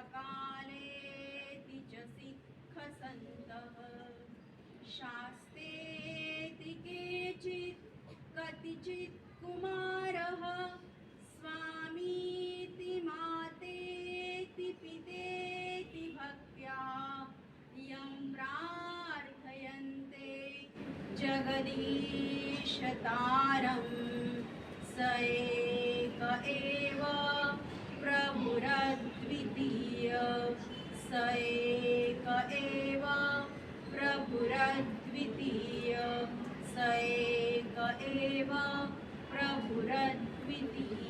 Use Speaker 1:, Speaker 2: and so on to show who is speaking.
Speaker 1: अकालेति च सिक्खसन्तः शास्तेति केचित् कतिचित् कुमारः, स्वामीति मातेति पितेति भक्त्या यं प्रार्थयन्ते जगदीशतारं स एक 120